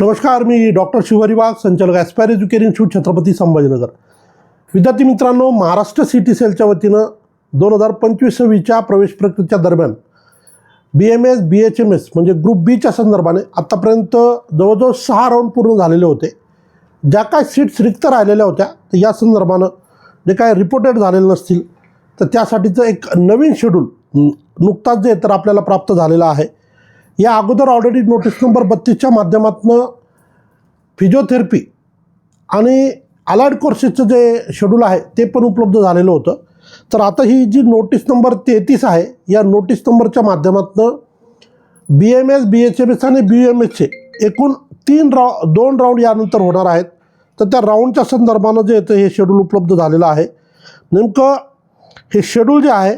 नमस्कार मी डॉक्टर शिवहरी वाघ संचालक Aspire Educare institute Chhatrapati Sambhajinagar. विद्यार्थी मित्रांनो महाराष्ट्र सिटी सेलच्या वतीनं दोन हजार पंचवीस सव्वीसच्या प्रवेश प्रक्रियेच्या दरम्यान B M S B H M S म्हणजे ग्रुप बीच्या संदर्भाने आत्तापर्यंत जवळजवळ सहा राऊंड पूर्ण झालेले होते. ज्या काय सीट्स रिक्त राहिलेल्या होत्या तर या संदर्भानं जे काय रिपोर्टेड झालेले नसतील तर त्यासाठीचं एक नवीन शेड्यूल नुकताच जे तर आपल्याला प्राप्त झालेलं आहे. या अगोदर ऑलरेडी नोटीस नंबर बत्तीसच्या माध्यमातून फिजिओथेरपी आणि अलाइड कोर्सेसचं जे शेड्यूल आहे ते पण उपलब्ध झालेलं होतं. तर आता ही जी नोटीस नंबर तेहतीस आहे या नोटीस नंबरच्या माध्यमातून B M S B H M S आणि बी एम एसचे एकूण तीन राव दोन राऊंड यानंतर होणार आहेत. तर त्या राऊंडच्या संदर्भानं जे येतं हे शेड्यूल उपलब्ध झालेलं आहे. नेमकं हे शेड्यूल जे आहे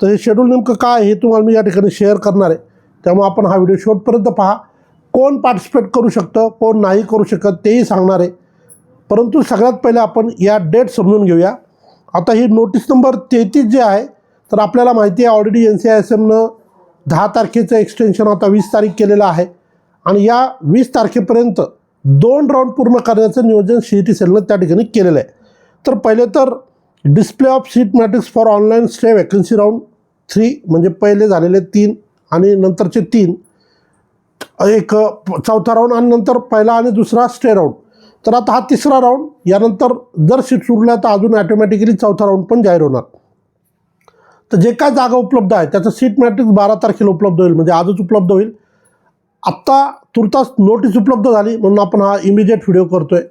तर हे शेड्यूल नेमकं काय हे तुम्हाला मी या ठिकाणी शेअर करणार आहे. त्यामुळे आपण हा व्हिडिओ शेवटपर्यंत पहा. कोण पार्टिसिपेट करू शकतं कोण नाही करू शकत तेही सांगणार आहे. परंतु सगळ्यात पहिले आपण या डेट समजून घेऊया. आता ही नोटीस नंबर तेहतीस जे आहे तर आपल्याला माहिती आहे already N C I S एमनं दहा तारखेचं एक्सटेन्शन आता वीस तारीख केलेलं आहे. आणि या वीस तारखेपर्यंत दोन राऊंड पूर्ण करण्याचं नियोजन सी ई टी सेलनं त्या ठिकाणी केलेलं आहे. तर पहिले तर display of seat matrix for online stray vacancy round three म्हणजे पहिले झालेले तीन. आणि नंतरचे तीन एक चौथा राऊंड आणि नंतर पहिला आणि दुसरा स्टे राऊंड तर आता हा तिसरा राऊंड यानंतर जर सीट उरल्या तर अजून ॲटोमॅटिकली चौथा राऊंड पण जाहीर होणार. तर जे काय जागा उपलब्ध आहे त्याचं सीट मॅट्रिक्स बारा तारखेला उपलब्ध होईल म्हणजे आजच उपलब्ध होईल. आत्ता तुर्तास नोटीस उपलब्ध झाली म्हणून आपण हा इमिजिएट व्हिडिओ करतोय.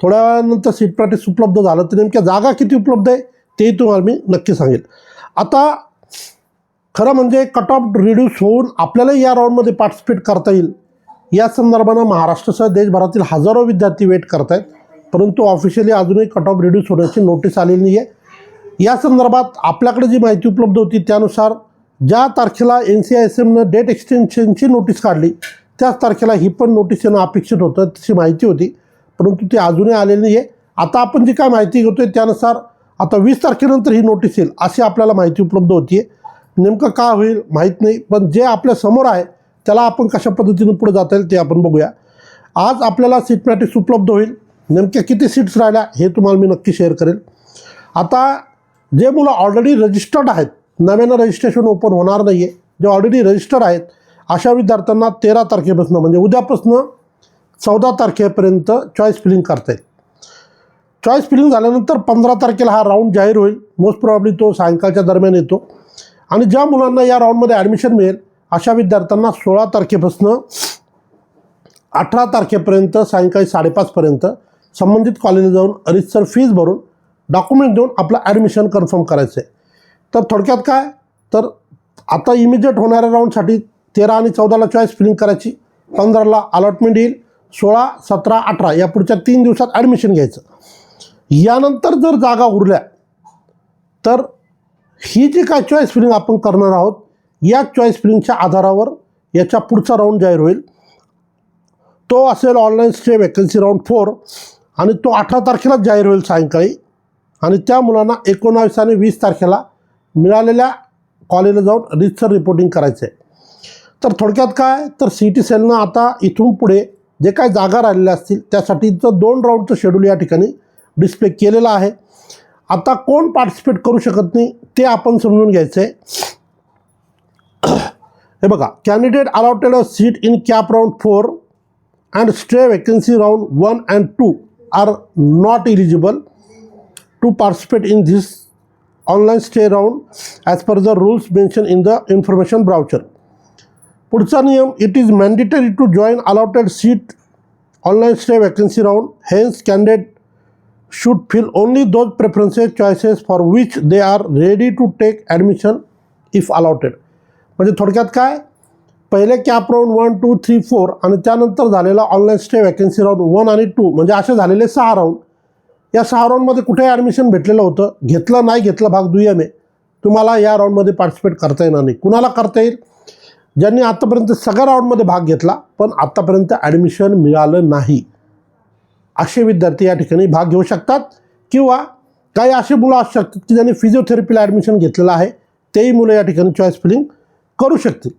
थोड्या वेळानंतर सीट मॅट्रिक्स उपलब्ध झालं तर नेमक्या जागा किती उपलब्ध आहे तेही तुम्हाला मी नक्की सांगेल. आता खरं म्हणजे कट ऑफ रिड्यूस होऊन आपल्याला या राऊंडमध्ये पार्टिसिपेट करता येईल. या संदर्भानं महाराष्ट्रासह देशभरातील हजारो विद्यार्थी वेट करत आहेत परंतु ऑफिशियली अजूनही कट ऑफ रिड्यूस होण्याची नोटीस आलेली नाही आहे या संदर्भात आपल्याकडे जी माहिती उपलब्ध होती त्यानुसार ज्या तारखेला एन सी आय एस एमनं डेट एक्सटेन्शनची नोटीस काढली त्याच तारखेला ही पण नोटीस येणं अपेक्षित होतं तशी माहिती होती. परंतु ती अजूनही आलेली नाही आहे आता आपण जी काय माहिती घेतो आहे त्यानुसार आता वीस तारखेनंतर ही नोटीस येईल अशी आपल्याला माहिती उपलब्ध होती आहे नेमकं का होईल माहीत नाही पण जे आपल्यासमोर आहे त्याला आपण कशा पद्धतीनं पुढे जाता येईल ते आपण बघूया. आज आपल्याला सीट मॅट्रिक्स उपलब्ध होईल. नेमक्या किती सीट्स राहिल्या हे तुम्हाला मी नक्की शेअर करेल. आता जे मुलं ऑलरेडी रजिस्टर्ड आहेत नव्यानं रजिस्ट्रेशन ओपन होणार नाही आहे जे ऑलरेडी रजिस्टर्ड आहेत अशा विद्यार्थ्यांना तेरा तारखेपासून म्हणजे उद्यापासून चौदा तारखेपर्यंत चॉईस फिलिंग करता येईल. चॉईस फिलिंग झाल्यानंतर पंधरा तारखेला हा राऊंड जाहीर होईल. मोस्ट प्रॉब्ली तो सायंकाळच्या दरम्यान येतो. आणि ज्या मुलांना या राऊंडमध्ये ॲडमिशन मिळेल अशा विद्यार्थ्यांना सोळा तारखेपासून अठरा तारखेपर्यंत सायंकाळी साडेपाचपर्यंत संबंधित कॉलेजला जाऊन रितसर फीज भरून डॉक्युमेंट देऊन आपलं ॲडमिशन कन्फर्म करायचं आहे तर थोडक्यात काय? तर आता इमिजिएट होणाऱ्या राऊंडसाठी तेरा आणि चौदाला चॉईस फिलिंग करायची. पंधराला अलॉटमेंट येईल. सोळा सतरा अठरा या पुढच्या तीन दिवसात ॲडमिशन घ्यायचं. यानंतर जर जागा उरल्या तर ही जी काय चॉईस फिलिंग आपण करणार आहोत या चॉईस फिलिंगच्या आधारावर याचा पुढचा राऊंड जाहीर होईल. तो असेल online stray vacancy round four आणि तो अठरा तारखेलाच जाहीर होईल सायंकाळी. आणि त्या मुलांना एकोणावीस आणि वीस तारखेला मिळालेल्या कॉलेजला जाऊन रितसर रिपोर्टिंग करायचं आहे तर थोडक्यात काय? तर सी टी सेलनं आता इथून पुढे जे काय जागा राहिलेल्या असतील त्यासाठीचं दोन राऊंडचं शेड्यूल या ठिकाणी डिस्प्ले केलेलं आहे. आता कोण पार्टिसिपेट करू शकत नाही ते आपण समजून घ्यायचं आहे हे बघा candidate allotted a seat in CAP round four and stray vacancy round one and two are not eligible to participate in this online stray round as per the rules mention in the information brochure पुढचा नियम it is mandatory to join allotted seat online stray vacancy round hence candidate should fill only those preferences choices for which they are ready to take admission if allotted. म्हणजे थोडक्यात काय? पहिले CAP round one two three four आणि त्यानंतर झालेला online stray vacancy round one आणि two म्हणजे असे झालेले सहा राऊंड या सहा राऊंडमध्ये कुठे ॲडमिशन भेटलेलं होतं. घेतलं नाही घेतलं भाग दुय्यम आहे. तुम्हाला या राऊंडमध्ये पार्टिसिपेट करता येणार नाही. कुणाला करता येईल? ज्यांनी आत्तापर्यंत सगळ्या राऊंडमध्ये भाग घेतला पण आत्तापर्यंत ॲडमिशन मिळालं नाही. असे विद्यार्थी या ठिकाणी भाग घेऊ शकतात किंवा काही असे मुलं असू शकतात की ज्यांनी फिजिओथेरपीला ॲडमिशन घेतलेलं आहे तेही मुलं या ठिकाणी चॉईस फिलिंग करू शकतील.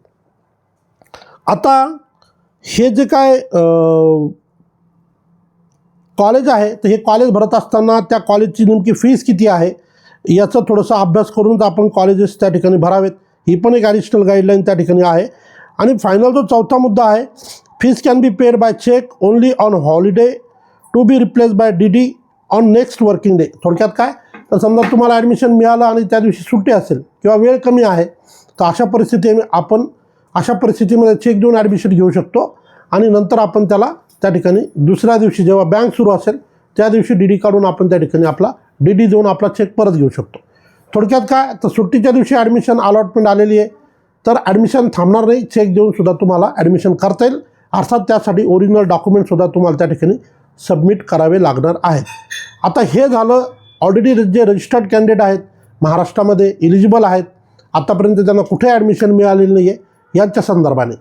आता हे जे काय कॉलेज आहे तर हे कॉलेज भरत असताना त्या कॉलेजची नेमकी फीस किती आहे याचा थोडासा अभ्यास करूनच आपण कॉलेजेस त्या ठिकाणी भरावेत. ही पण एक ॲडिशनल गाईडलाईन त्या ठिकाणी आहे. आणि फायनल जो चौथा मुद्दा आहे fees can be paid by cheque only on holiday to be replace by D D on next working day थोडक्यात काय? तर समजा तुम्हाला ॲडमिशन मिळालं आणि त्या दिवशी सुट्टी असेल किंवा वेळ कमी आहे तर अशा परिस्थिती आपण अशा परिस्थितीमध्ये चेक देऊन ॲडमिशन घेऊ शकतो आणि नंतर आपण त्याला त्या ठिकाणी दुसऱ्या दिवशी जेव्हा बँक सुरू असेल त्या दिवशी डी डी काढून आपण त्या ठिकाणी आपला डी डी देऊन आपला चेक परत घेऊ शकतो. थोडक्यात काय? तर सुट्टीच्या दिवशी ॲडमिशन अलॉटमेंट आलेली आहे. तर ॲडमिशन थांबणार नाही. चेक देऊन सुद्धा तुम्हाला ॲडमिशन करता येईल. अर्थात त्यासाठी ओरिजिनल डॉक्युमेंटसुद्धा तुम्हाला त्या ठिकाणी सबमिट करावे लागणार आहेत. आता हे झालं ऑलरेडी जे रजिस्टर्ड कॅन्डिडेट आहेत महाराष्ट्रामध्ये इलिजिबल आहेत. आतापर्यंत त्यांना कुठे ॲडमिशन मिळालेलं नाही आहे यांच्या संदर्भाने.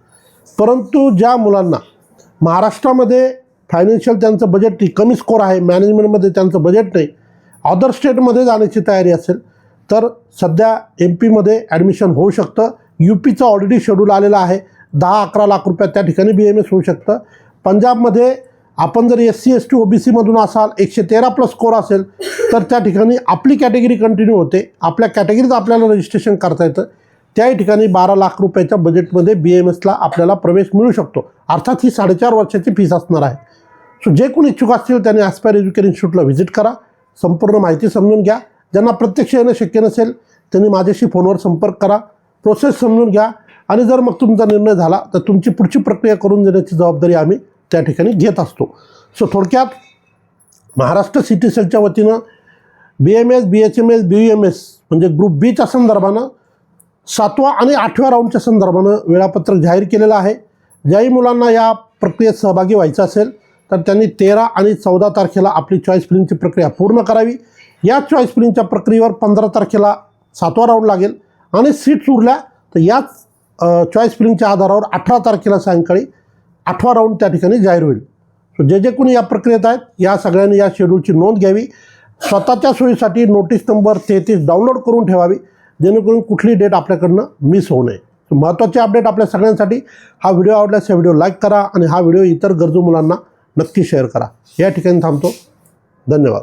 परंतु ज्या मुलांना महाराष्ट्रामध्ये फायनान्शियल त्यांचं बजेट नाही कमी स्कोर आहे मॅनेजमेंटमध्ये त्यांचं बजेट नाही अदर स्टेटमध्ये जाण्याची तयारी असेल तर सध्या एम पीमध्ये ॲडमिशन होऊ शकतं. यू पीचं ऑलरेडी शेड्यूल आलेलं आहे. दहा अकरा लाख रुपयात त्या ठिकाणी बी एम एस होऊ शकतं. पंजाबमध्ये आपण जर S C S T O B सीमधून असाल एकशे तेरा प्लस स्कोर असेल तर त्या ठिकाणी आपली कॅटेगरी कंटिन्यू होते. आपल्या कॅटेगरीत आपल्याला रजिस्ट्रेशन करता येतं. त्याही ठिकाणी बारा लाख रुपयाच्या बजेटमध्ये बी एम एसला आपल्याला प्रवेश मिळू शकतो. अर्थात ही साडेचार वर्षाची फीस असणार आहे. सो जे कोणी इच्छुक असतील त्यांनी ॲस्पायर एज्युकेशन इन्स्टिट्यूटला व्हिजिट करा. संपूर्ण माहिती समजून घ्या. ज्यांना प्रत्यक्ष येणं शक्य नसेल त्यांनी माझ्याशी फोनवर संपर्क करा. प्रोसेस समजून घ्या. आणि जर मग तुमचा निर्णय झाला तर तुमची पुढची प्रक्रिया करून देण्याची जबाबदारी आम्ही त्या ठिकाणी घेत असतो. सो थोडक्यात महाराष्ट्र सिटी सेलच्या वतीनं B M S B H M S B M S म्हणजे ग्रुप बीच्या संदर्भानं सातवा आणि आठव्या राऊंडच्या संदर्भानं वेळापत्रक जाहीर केलेलं आहे. ज्याही मुलांना या प्रक्रियेत सहभागी व्हायचं असेल तर त्यांनी तेरा आणि चौदा तारखेला आपली चॉईस फिलिंगची प्रक्रिया पूर्ण करावी. या चॉईस फिलिंगच्या प्रक्रियेवर पंधरा तारखेला सातवा राऊंड लागेल. आणि सीट्स उरल्या तर याच चॉईस फिलिंगच्या आधारावर अठरा तारखेला सायंकाळी आठवा राऊंड त्या ठिकाणी जाहीर होईल. सो जे जे कोणी या प्रक्रियेत आहेत या सगळ्यांनी या शेड्यूलची नोंद घ्यावी. स्वतःच्या सोयीसाठी नोटीस नंबर तेहतीस डाउनलोड करून ठेवावी जेणेकरून कुठली डेट आपल्याकडनं मिस होऊ नये. महत्त्वाचे अपडेट आपल्या सगळ्यांसाठी हा व्हिडिओ आवडल्यास हा व्हिडिओ लाईक करा आणि हा व्हिडिओ इतर गरजू मुलांना नक्की शेअर करा. या ठिकाणी थांबतो. धन्यवाद.